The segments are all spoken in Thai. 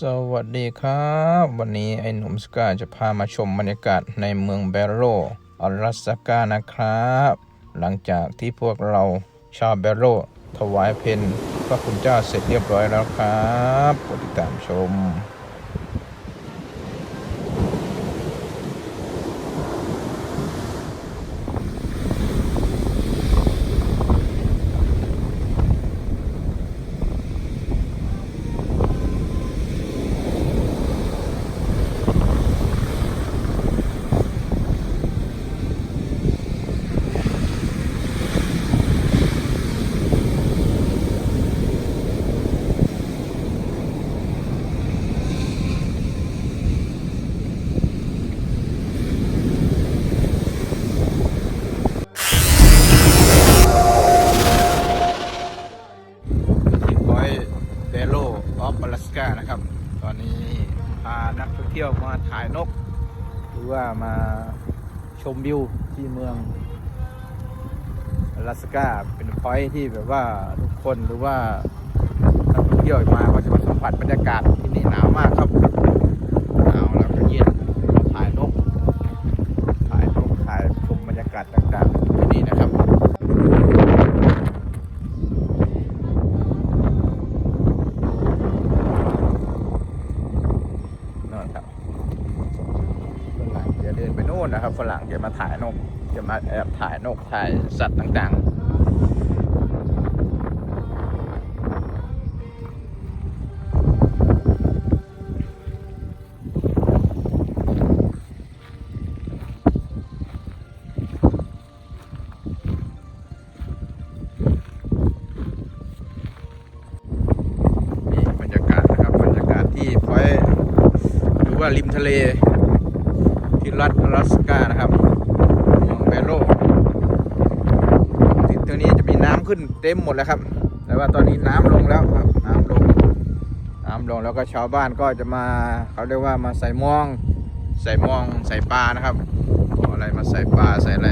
สวัสดีครับ วันนี้ไอ้หนุ่มสกาจะพามาชมบรรยากาศในเมืองเบโรอลาสกานะครับ หลังจากที่พวกเราชาวเบโรถวายเพนพระคุณเจ้าเสร็จเรียบร้อยแล้วครับติดตามชม ที่พอยเบโลออฟอลาสกานะครับ ตอนนี้พานักท่องเที่ยวมาถ่ายนก ห รือว่ามาชมวิวที่เมืองลาสกาเป็นพอยที่แบบว่าทุกคนหรือว่านักท่องเที่ยวมาก็จะมาสัมผัสบรรยากาศที่นี่หนาวมากครับหนาวแล้วก็เย็นมาถ่ายนก ถ่ายนกถ่ายชมบรรยากาศต่างๆที่นี่นะครับ นั่นครับฝรั่งจะเดิ นู่นนะครับฝรั่งจะมาถ่ายนกจะมาแอบถ่ายนกถ่ายสัตว์ต่างๆนี่บรรยากาศนะครับบรรยากาศที่พอยหรือว่าริมทะเล ที่รัฐอลาสกานะครับเมืองเบโรที่ตรงนี้จะมีน้ำขึ้นเต็มหมดแล้วครับ แต่ว่าตอนนี้น้ำลงแล้วครับ น้ำลง น้ำลงแล้วก็ชาวบ้านก็จะมาเขาเรียกว่ามาใส่ม่งใส่ม่งใส่ปลานะครับเอาอะไรมาใส่ปลาใส่อะไร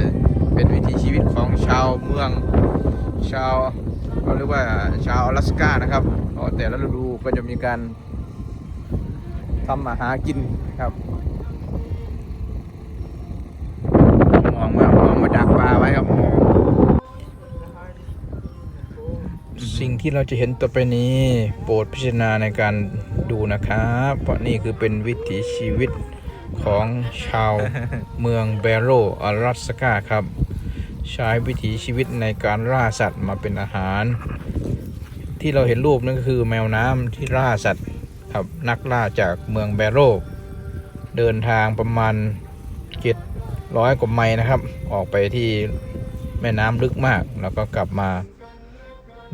เป็นวิถีชีวิตของชาวเมือง ชาวเขาเรียกว่าชาวอลาสกานะครับแต่ละฤดูก็จะมีการทำมาหากินครับ มองมามอง มาไว้ครับ สิ่งที่เราจะเห็นต่อไปนี้โปรดพิจารณาในการดูนะครับ เพราะนี่คือเป็นวิถีชีวิตของชาวเมืองเบโรอลาสกาครับ ใช้วิถีชีวิตในการล่าสัตว์มาเป็นอาหาร ที่เราเห็นรูปนั่นก็คือแมวน้ำที่ล่าสัตว์ครับนักล่าจากเมืองเบโรเดินทางประมาณเจ็ด ร้อยกว่าไมล์นะครับ ออกไปที่แม่น้ำลึกมาก แล้วก็กลับมา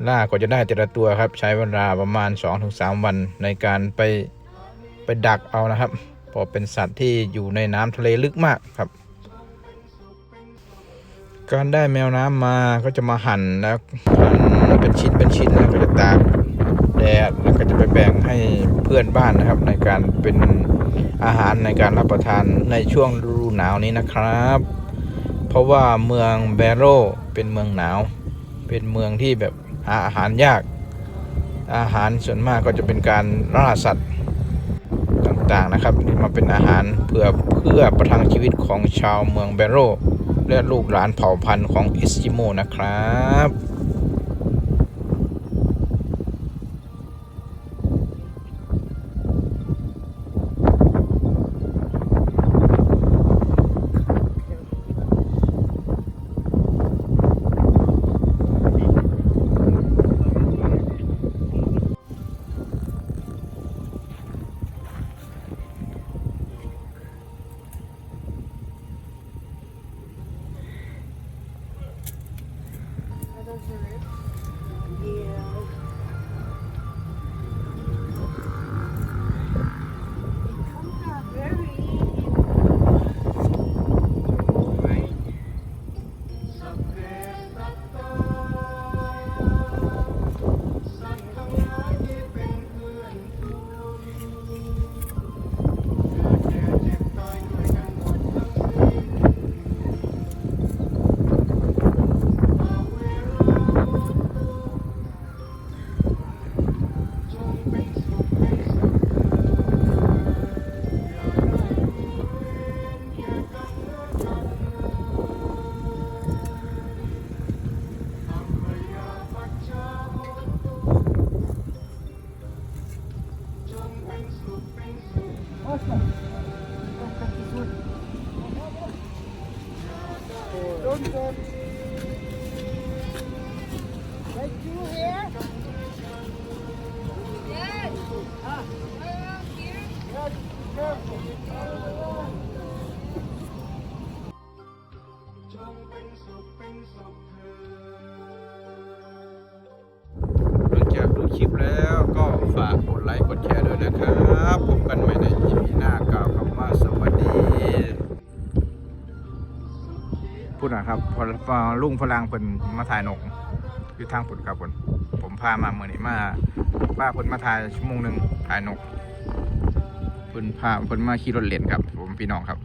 ล่ากว่าจะได้แต่ละตัวครับ ใช้เวลาประมาณ 2-3 วันในการไปไปดักเอานะครับเพราะเป็นสัตว์ที่อยู่ในน้ำทะเลลึกมากครับ การได้แมวน้ำมาก็จะมาหั่นแล้วหั่นเป็นชิ้นเป็นชิ้นแล้วก็จะตากแดดแล้วก็จะไปแบ่งให้เพื่อนบ้านนะครับ ในการเป็น อาหารในการรับประทานในช่วงฤดูหนาวนี้นะครับ เพราะว่าเมืองเบโรเป็นเมืองหนาว เป็นเมืองที่แบบหาอาหารยาก อาหารส่วนมากก็จะเป็นการล่าสัตว์ต่างๆนะครับที่มาเป็นอาหารเพื่อเพื่อประทังชีวิตของชาวเมืองเบโรและลูกหลานเผ่าพันธุ์ของเอสกิโมนะครับ เคลิปแล้วก็ฝากกดไลค์กดแชร์ด้วยนะครับพบกันใหม่ใน EP หน้ากล่าวคำว่าสวัสดีพูดนะครับพอพอลุงพลังเพิ่นมาถ่ายนกอยู่ทางปุ่นครับผมผมพามาเมื่อนี้มาป้าเพิ่นมาถ่ายชั่วโมงหนึ่งถ่ายนกเพิ่นพาเพิ่นมาขี่รถเล่นครับ ผมพี่น้องครับ